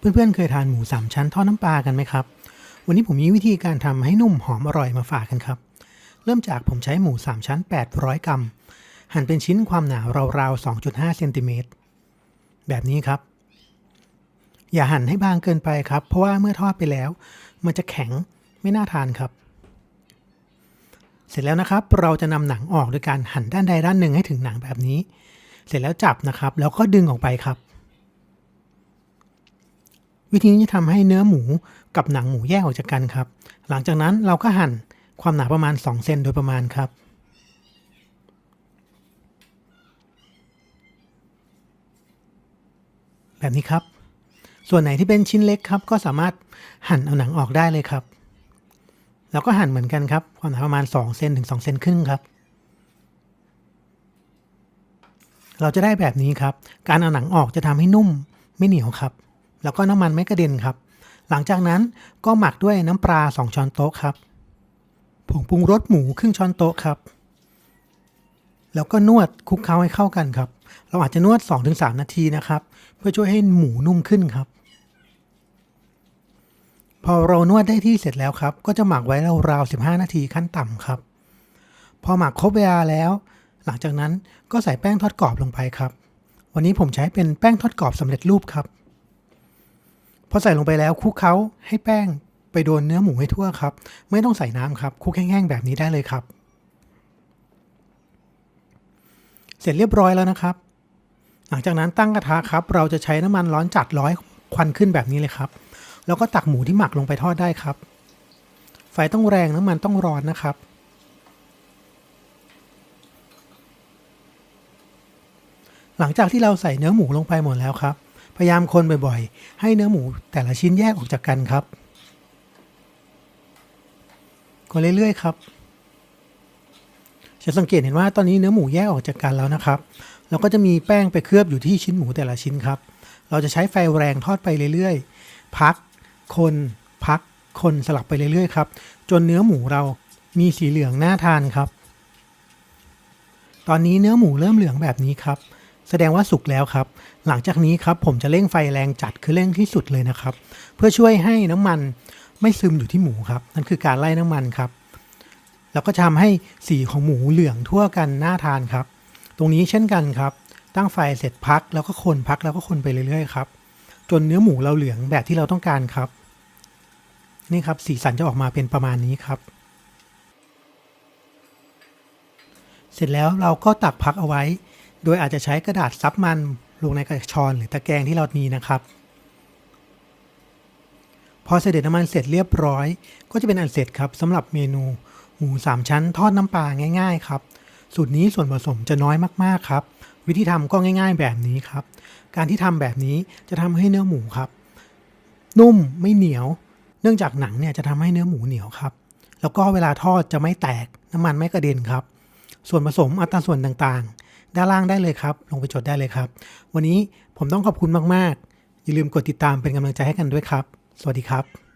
เพื่อนๆ เคยทานหมูสามชั้นทอดน้ำปลากันไหมครับ วันนี้ผมมีวิธีการทำให้นุ่มหอมอร่อยมาฝากกันครับ เริ่มจากผมใช้หมูสามชั้น 800 กรัม หั่นเป็นชิ้นความหนาราวๆ 2.5 เซนติเมตร แบบนี้ครับ อย่าหั่นให้บางเกินไปครับ เพราะว่าเมื่อทอดไปแล้ว มันจะแข็งไม่น่าทานครับ เสร็จแล้วนะครับ เราจะนำหนังออกโดยการหั่นด้านใดด้านหนึ่งให้ถึงหนังแบบนี้ เสร็จแล้วจับนะครับ แล้วก็ดึงออกไปครับ วิธีนี้จะทำให้เนื้อหมูกับหนังหมูแยกออกจากกันครับ หลังจากนั้นเราก็หั่นความหนาประมาณ 2 เซนโดยประมาณครับแบบนี้ครับ ส่วนไหนที่เป็นชิ้นเล็กครับ ก็สามารถหั่นเอาหนังออกได้เลยครับ แล้วก็หั่นเหมือนกันครับ ความหนาประมาณ 2 เซนถึง 2 เซนครึ่งครับ เราจะได้แบบนี้ครับ การเอาหนังออกจะทำให้นุ่มไม่เหนียวครับ แล้วก็น้ำมันไม่กระเด็นครับ หลังจากนั้นก็หมักด้วยน้ำปลา 2 ช้อนโต๊ะครับ ผงปรุงรสหมูครึ่งช้อนโต๊ะครับ แล้วก็นวดคลุกเคล้าให้เข้ากันครับ เราอาจจะนวด 2-3 นาทีนะครับ เพื่อช่วยให้หมูนุ่มขึ้นครับ พอเรานวดได้ที่เสร็จแล้วครับ ก็จะหมักไว้ราวๆ15 นาทีขั้นต่ำครับ พอหมักครบเวลาแล้ว หลังจากนั้นก็ใส่แป้งทอดกรอบลงไปครับ วันนี้ผมใช้เป็นแป้งทอดกรอบสำเร็จรูปครับ พอใส่ลงไปแล้วคลุกเคล้าให้แป้งไปโดนเนื้อหมูให้ทั่วครับ ไม่ต้องใส่น้ำครับคลุกแห้งๆแบบนี้ได้เลยครับ เสร็จเรียบร้อยแล้วนะครับ หลังจากนั้นตั้งกระทะครับ เราจะใช้น้ำมันร้อนจัดร้อยควันขึ้นแบบนี้เลยครับ แล้วก็ตักหมูที่หมักลงไปทอดได้ครับ ไฟต้องแรงน้ำมันต้องร้อนนะครับหลังจากที่เราใส่เนื้อหมูลงไปหมดแล้วครับ พยายามคนบ่อยๆ ให้เนื้อหมูแต่ละชิ้นแยกออกจากกันครับคนเรื่อยๆครับ จะสังเกตเห็นว่าตอนนี้เนื้อหมูแยกออกจากกันแล้วนะครับแล้วก็จะมีแป้งไปเคลือบอยู่ที่ชิ้นหมูแต่ละชิ้นครับ เราจะใช้ไฟแรงทอดไปเรื่อยๆ พัก คน พัก คนสลับไปเรื่อยๆครับ จนเนื้อหมูเรามีสีเหลืองน่าทานครับ ตอนนี้เนื้อหมูเริ่มเหลืองแบบนี้ครับ แสดงว่าสุกแล้วครับ หลังจากนี้ครับผมจะเร่งไฟแรงจัดคือเร่งที่สุดเลยนะครับ เพื่อช่วยให้น้ำมันไม่ซึมอยู่ที่หมูครับนั่นคือการไล่น้ำมันครับแล้วก็ทำให้สีของหมูเหลืองทั่วกันน่าทานครับ ตรงนี้เช่นกันครับ ตั้งไฟเสร็จพักแล้วก็คนพักแล้วก็คนไปเรื่อยๆครับจนเนื้อหมูเราเหลืองแบบที่เราต้องการครับ นี่ครับสีสันจะออกมาเป็นประมาณนี้ครับ เสร็จแล้วเราก็ตักพักเอาไว้ โดยอาจจะใช้กระดาษซับมันลงในกระชอนหรือตะแกรงที่เรามีนะครับ พอเสด็จน้ำมันเสร็จเรียบร้อย ก็จะเป็นอันเสร็จครับสำหรับเมนูหมูสามชั้นทอดน้ำปลาง่าย ๆ ครับ สูตรนี้ส่วนผสมจะน้อยมากๆครับ วิธีทำก็ง่าย ๆ แบบนี้ครับ การที่ทำแบบนี้จะทำให้เนื้อหมูครับ นุ่มไม่เหนียว เนื่องจากหนังเนี่ยจะทำให้เนื้อหมูเหนียวครับแล้วก็เวลาทอดจะไม่แตกน้ำมันไม่กระเด็นครับ ส่วนผสมอัตราส่วนต่าง ด้านล่างได้เลยครับ ลงไปจดได้เลยครับ วันนี้ผมต้องขอบคุณมาก ๆ อย่าลืมกดติดตามเป็นกำลังใจให้กันด้วยครับ สวัสดีครับ